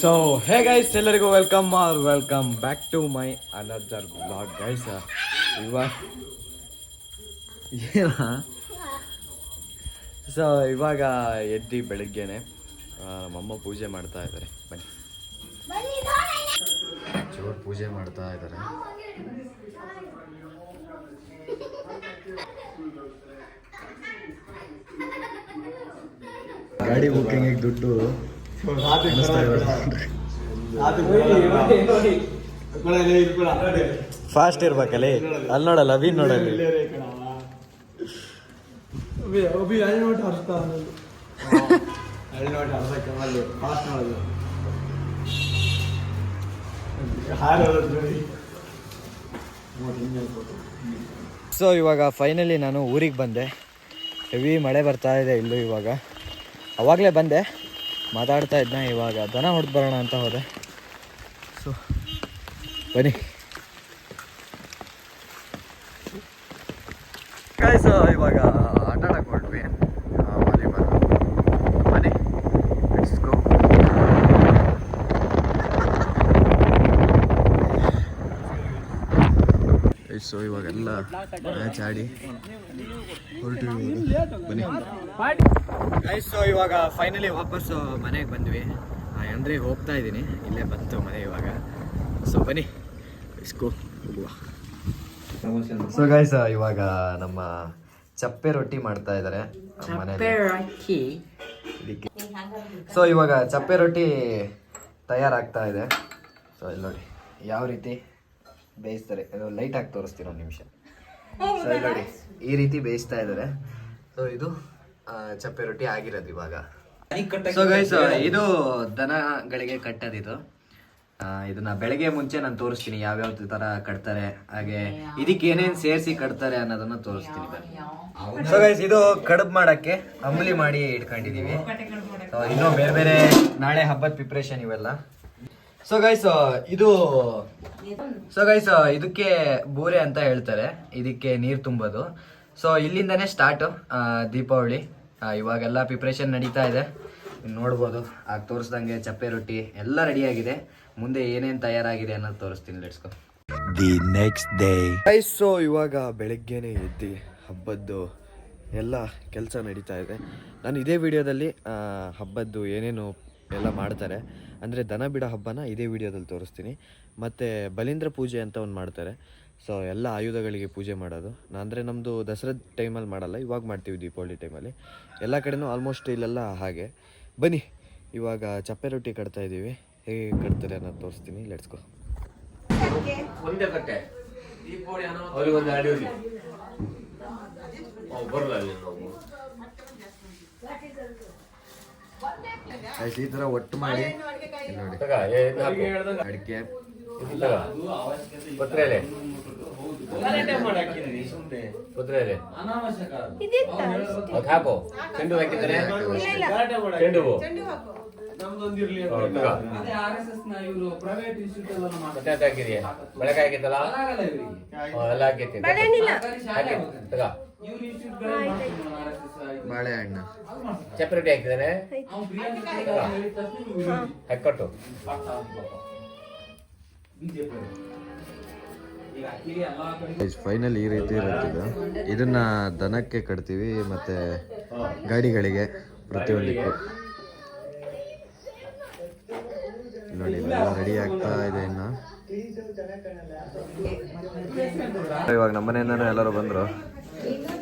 So hey guys ಎಲ್ಲರಿಗೂ welcome or welcome back to my another blog guys ಇವಾಗ so ಇವಾಗ ಎದ್ದು ಬೆಳಗ್ಗೆನೆ ಅಮ್ಮ ನಮ್ಮಮ್ಮ ಪೂಜೆ ಮಾಡ್ತಾ ಇದ್ದಾರೆ ಬನ್ನಿ. ಪೂಜೆ ಮಾಡ್ತಾ ಇದ್ದಾರೆ ಗಾಡಿ ಬುಕ್ಕಿಂಗ್ ದುಡ್ಡು ಫಾಸ್ಟ್ ಇರ್ಬೇಕಲ್ಲಿ? ಅಲ್ಲಿ ನೋಡಲ್ಲ ಅಭಿ ನೋಡಲ್ಲಿ. ಸೊ ಇವಾಗ ಫೈನಲಿ ನಾನು ಊರಿಗೆ ಬಂದೆ. ಹೆವಿ ಮಳೆ ಬರ್ತಾ ಇದೆ ಇಲ್ಲೂ ಇವಾಗ. ಅವಾಗಲೇ ಬಂದೆ. ಮಾತಾಡ್ತಾ ಇದ್ನ ಇವಾಗ. ದನ ಹೊಡೆದು ಬರೋಣ ಅಂತ ಹೋದೆ. ಸೊ ಬನ್ನಿ. ಸೊ ಇವಾಗ ಆಟ ಆಡಕ್ಕೆ ಹೊರಟ್ವಿ ವಾಲಿಬಾಲ್ ಬನ್ನಿ ಲೆಟ್ಸ್ ಗೋ ಸೊ ಇವಾಗೆಲ್ಲ ಮ್ಯಾಚ್ ಆಡಿ ಬನ್ನಿ. ಸೊ ಇವಾಗ ಫೈನಲಿ ವಾಪಸ್ ಮನೆಗೆ ಬಂದ್ವಿ. ಅಂದರೆ ಹೋಗ್ತಾ ಇದ್ದೀನಿ. ಇಲ್ಲೇ ಬಂತು ಮನೆ ಇವಾಗ. ಸೊ ಬನ್ನಿ. ಇಸ್ಕೋ ಹೋಗುವ. ಸೊ ಗೈಸ್ ಇವಾಗ ನಮ್ಮ ಚಪ್ಪೆ ರೊಟ್ಟಿ ಮಾಡ್ತಾ ಇದ್ದಾರೆ ಸೊ ಇವಾಗ ಚಪ್ಪೆ ರೊಟ್ಟಿ ತಯಾರಾಗ್ತಾ ಇದೆ. ಸೊ ಇಲ್ಲಿ ನೋಡಿ ಯಾವ ರೀತಿ ಬೇಯಿಸ್ತಾರೆ. ಲೈಟ್ ಆಗಿ ತೋರಿಸ್ತೀನಿ ಒಂದು ನಿಮಿಷ. ಸೊ ನೋಡಿ ಈ ರೀತಿ ಬೇಯಿಸ್ತಾ ಇದ್ದಾರೆ. ಸೊ ಇದು ಚಪ್ಪೆ ರೊಟ್ಟಿ ಆಗಿರೋದು ಇವಾಗ. ಸೊ ಗೈಸ್ ಇದು ದನಗಳಿಗೆ ಕಟ್ಟೋದಿದು ಇದನ್ನ ಬೆಳಗ್ಗೆ ಮುಂಚೆ ನಾನು ತೋರಿಸ್ತೀನಿ ಯಾವ್ಯಾವ ತರ ಕಟ್ತಾರೆ. ಹಾಗೆ ಇದಕ್ಕೆ ಏನೇನ್ ಸೇರಿಸಿ ಕಟ್ತಾರೆ ಅನ್ನೋದನ್ನ ತೋರಿಸ್ತೀನಿ ಸೊ ಗೈಸ್ ಇದು ಕಡುಬು ಮಾಡಕ್ಕೆ ಅಂಬಲಿ ಮಾಡಿ ಇಟ್ಕೊಂಡಿದೀವಿ. ಇನ್ನೂ ಬೇರೆ ಬೇರೆ ನಾಳೆ ಹಬ್ಬದ ಪ್ರಿಪ್ರೇಷನ್ ಇವೆಲ್ಲ. ಸೊ ಗೈಸ್ ಇದು ಸೊ ಗೈಸ್ ಇದಕ್ಕೆ ಬೂರೆ ಅಂತ ಹೇಳ್ತಾರೆ. ಇದಕ್ಕೆ ನೀರು ತುಂಬೋದು. ಸೊ ಇಲ್ಲಿಂದನೇ ಸ್ಟಾರ್ಟ್ ದೀಪಾವಳಿ. ಇವಾಗೆಲ್ಲ ಪ್ರಿಪ್ರೇಷನ್ ನಡೀತಾ ಇದೆ. ನೋಡ್ಬೋದು. ಆಗ ತೋರಿಸ್ದಂಗೆ ಚಪ್ಪೆ ರೊಟ್ಟಿ ಎಲ್ಲ ರೆಡಿಯಾಗಿದೆ ಮುಂದೆ ಏನೇನು ತಯಾರಾಗಿದೆ ಅನ್ನೋದು ತೋರಿಸ್ತೀನಿ. Let's go the next day guys so ಇವಾಗ ಬೆಳಗ್ಗೆನೆ ಎದ್ದು ಹಬ್ಬದ್ದು ಎಲ್ಲ ಕೆಲಸ ನಡೀತಾ ಇದೆ. ನಾನು ಇದೇ ವಿಡಿಯೋದಲ್ಲಿ ಹಬ್ಬದ್ದು ಏನೇನು ಎಲ್ಲ ಮಾಡ್ತಾರೆ. ಅಂದರೆ ದನ ಬಿಡೋ ಹಬ್ಬನ ಇದೇ ವಿಡಿಯೋದಲ್ಲಿ ತೋರಿಸ್ತೀನಿ. ಮತ್ತು ಬಲೀಂದ್ರ ಪೂಜೆ ಅಂತ ಒಂದು ಮಾಡ್ತಾರೆ. ಸೊ ಎಲ್ಲ ಆಯುಧಗಳಿಗೆ ಪೂಜೆ ಮಾಡೋದು. ಅಂದರೆ ನಮ್ಮದು ದಸರಾ ಟೈಮಲ್ಲಿ ಮಾಡಲ್ಲ ಇವಾಗ ಮಾಡ್ತೀವಿ ದೀಪಾವಳಿ ಟೈಮಲ್ಲಿ ಎಲ್ಲ ಕಡೆನೂ ಆಲ್ಮೋಸ್ಟ್ ಇಲ್ಲೆಲ್ಲ ಹಾಗೆ. ಬನ್ನಿ ಇವಾಗ ಚಪ್ಪೆ ರೊಟ್ಟಿ ಕಟ್ತಾ ಇದ್ದೀವಿ. ಹೇಗೆ ಕಟ್ತಾರೆ ಅನ್ನೋದು ತೋರಿಸ್ತೀನಿ. ಲೆಟ್ಸ್ಕೋ ಒಂದೇ ಕಟ್ಟೆ. ಅವ್ರಿಗೆ ಒಂದು ಅಡಿಯೂರಿ ಬರಲ್ಲ ಈ ಥರ ಒಟ್ಟು ಮಾಡಿ. ನೋಡಿ. ಅಡಿಕೆ. ಬೆಳಕಾಗಿತ್ತಲ್ಲ. ಪತ್ರೆ ಎಲೆ. ಪತ್ರೆ ಎಲೆ. ಅದ್ ಹಾಕು. ಚೆಂಡು ಚೆಂಡು ಹೂ. ಹಾಕಿದ್ಯಾ? ಎಲ್ಲ ಹಾಕೈತಿ ಹಾಕಿ ಬಾಳೆಹಣ್ಣು. ಚಪ್ರಟಿ ಹಾಕಿದ್ದಾನೆ. ಹೆಕ್ಕಟ್ಟು. ಫೈನಲ್ ಈ ರೀತಿ ಇರುತ್ತಿದ್ದು ಇದನ್ನ ದನಕ್ಕೆ ಕಟ್ತೀವಿ ಮತ್ತೆ ಗಾಡಿಗಳಿಗೆ ಪ್ರತಿಯೊಂದಕ್ಕೂ. ನೋಡಿ ರೆಡಿ ಆಗ್ತಾ ಇದೆ ಇನ್ನು. ಇವಾಗ ನಮ್ಮನೆಯಿಂದನೂ ಎಲ್ಲರೂ ಬಂದ್ರು.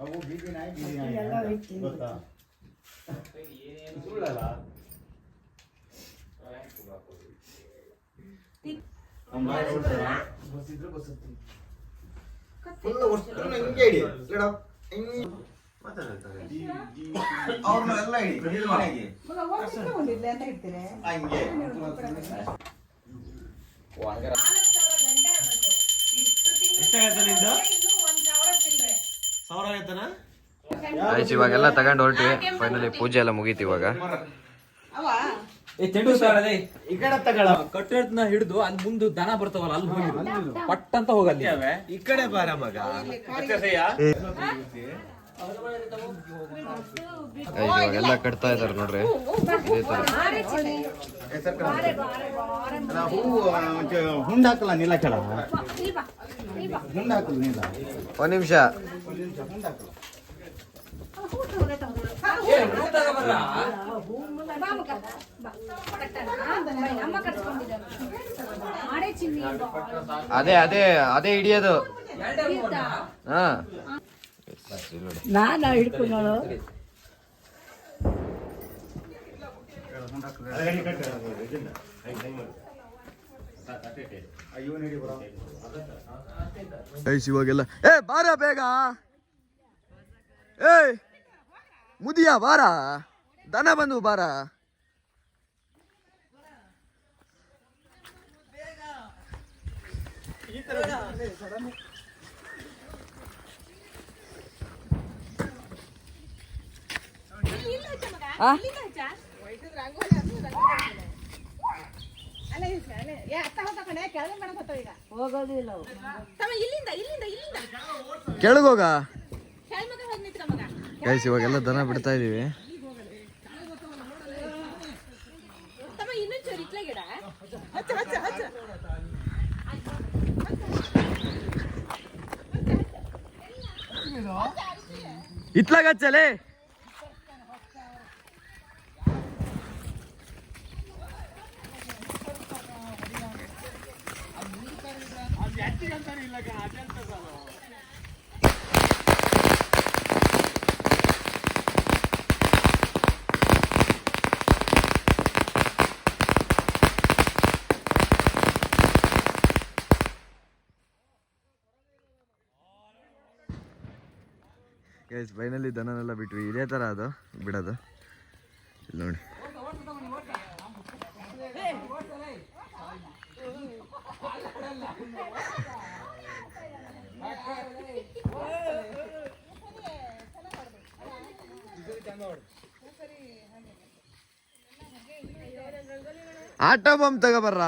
ಅವು ಬೀದಿ ನಾಯಿ ಬೀದಿ ನಾಯಿ ಅಂತ. ಗೊತ್ತಾ? ಸುಳ್ಳಲ್ಲ ಫುಲ್ ಒಟ್ಟು ಹಿಂಗೆ ಇಡಿ ಇಡ ಹಿಂಗೆ ಅವ್ರನ್ನೆಲ್ಲ ಇಡಿ ಹಂಗೆ. ಆಯ್ತು ಇವಾಗೆಲ್ಲ ತಗೊಂಡು ಹೊರಟಿವಿ. ಫೈನಲಿ ಪೂಜೆ ಎಲ್ಲ ಮುಗೀತು ಇವಾಗ. ಈ ಕಡೆ ತಗೊಳ ಕಟ್ಟೆಡ್ನ ಹಿಡಿದು ಅಲ್ಲಿ ಮುಂದೆ ದನ ಬರ್ತಾವಲ್ಲ ಅಲ್ಲಿ ಹೋಗಿ ಪಟ್ ಅಂತ ಹೋಗಲ್ಲಿ. ಈ ಕಡೆ ಬಾರ ಮಗ. ಇವಾಗೆಲ್ಲ ಕಟ್ತಾ ಇದಾರೆ ನೋಡ್ರಿ. ಇದೇ ತರ. ಹೂ ಹುಂಡ ಹಾಕಲ್ಲ ನೀಲ ಕೆಳ ಹುಂಡ ಹಾಕಲ್ಲ ನೀಲ? ಒಂದ್ ನಿಮಿಷ. ಅದೇ ಅದೇ ಅದೇ ಹಿಡಿಯೋದು. ಹಾ. ನಾನು ಹಿಡ್ಕೊಂಡು ಐಸ್ ಇವಾಗೆಲ್ಲ. ಏ ಬಾರ ಬೇಗ. ಏ ಮುದಿಯ ಬಾರ. ದನ ಬಂದು ಬಾರ. ಹೋಗೋದಿಲ್ಲ. ಕೆಳಗೋಗ? ಗೈಸ್ ಇವಾಗೆಲ್ಲ ದನ ಬಿಡ್ತಾ ಇದೀವಿ. ಇತ್ಲಾಗ ಗೈಸ್ ಫೈನಲಿ ದನನೆಲ್ಲ ಬಿಟ್ವಿ. ಇದೇ ತರ ಅದು ಬಿಡೋದು. ಇಲ್ಲಿ ನೋಡಿ. Auto bomb ತಗೋಬರ್ರ?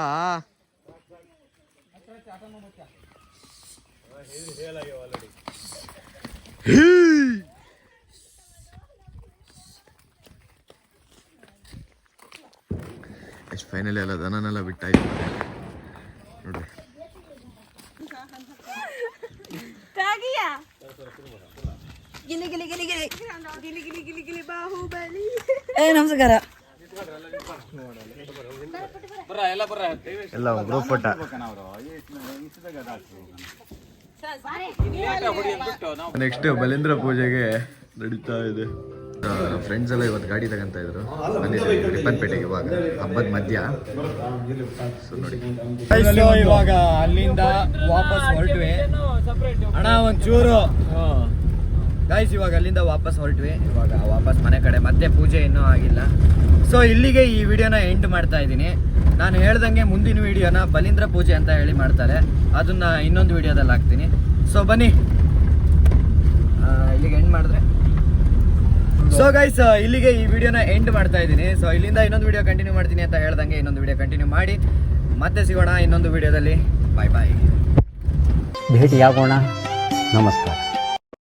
ಫೈನಲಿ ಎಲ್ಲ ದನನೆಲ್ಲ ಬಿಟ್ಟಾಯ್ತು. ಏ ನಮಸ್ಕಾರ. ಎಲ್ಲ ಗ್ರೂಪ್ ಫೋಟ ನೆಕ್ಸ್ಟ್ ಬಲೇಂದ್ರ ಪೂಜೆಗೆ ನಡೀತಾ ಇದೆ. ಫ್ರೆಂಡ್ಸ್ ಎಲ್ಲ ಇವತ್ತು ಗಾಡಿ ತಗೊಂತ ಇದ್ರು. ಬಂದಿದ್ದಾರೆ ರಿಪ್ಪನ್ಪೇಟೆಗೆ ಇವಾಗ. ಹಬ್ಬದ ಮಧ್ಯ. ಸೊ ನೋಡಿ. ಇವಾಗ ಅಲ್ಲಿಂದ ವಾಪಸ್ ಹೊರಟ್ವಿ. ಅಣ್ಣ ಒಂಚೂರು. ಗಾಯ್ಸ್ ಇವಾಗ ಅಲ್ಲಿಂದ ವಾಪಸ್ ಹೊರಟ್ವಿ. ಇವಾಗ ವಾಪಸ್ ಮನೆ ಕಡೆ, ಮತ್ತೆ ಪೂಜೆ ಇನ್ನೂ ಆಗಿಲ್ಲ. ಸೊ ಇಲ್ಲಿಗೆ ಈ ವಿಡಿಯೋನ ಎಂಡ್ ಮಾಡ್ತಾ ಇದ್ದೀನಿ. ನಾನು ಹೇಳ್ದಂಗೆ ಮುಂದಿನ ವಿಡಿಯೋನ ಬಲೀಂದ್ರ ಪೂಜೆ ಅಂತ ಹೇಳಿ ಮಾಡ್ತಾರೆ. ಅದನ್ನ ಇನ್ನೊಂದು ವಿಡಿಯೋದಲ್ಲಿ ಹಾಕ್ತೀನಿ. ಸೊ ಬನ್ನಿ. ಇಲ್ಲಿಗೆ ಎಂಡ್ ಮಾಡಿದ್ರೆ? ಸೊ ಗೈಸ್ ಇಲ್ಲಿಗೆ ಈ ವಿಡಿಯೋನ ಎಂಡ್ ಮಾಡ್ತಾ ಇದ್ದೀನಿ. ಸೊ ಇಲ್ಲಿಂದ ಇನ್ನೊಂದು ವಿಡಿಯೋ ಕಂಟಿನ್ಯೂ ಮಾಡ್ತೀನಿ ಅಂತ ಹೇಳ್ದಂಗೆ ಇನ್ನೊಂದು ವಿಡಿಯೋ ಕಂಟಿನ್ಯೂ ಮಾಡಿ. ಮತ್ತೆ ಸಿಗೋಣ ಇನ್ನೊಂದು ವಿಡಿಯೋದಲ್ಲಿ. ಬಾಯ್ ಬಾಯ್ ಭೇಟಿಯಾಗೋಣ. ನಮಸ್ಕಾರ.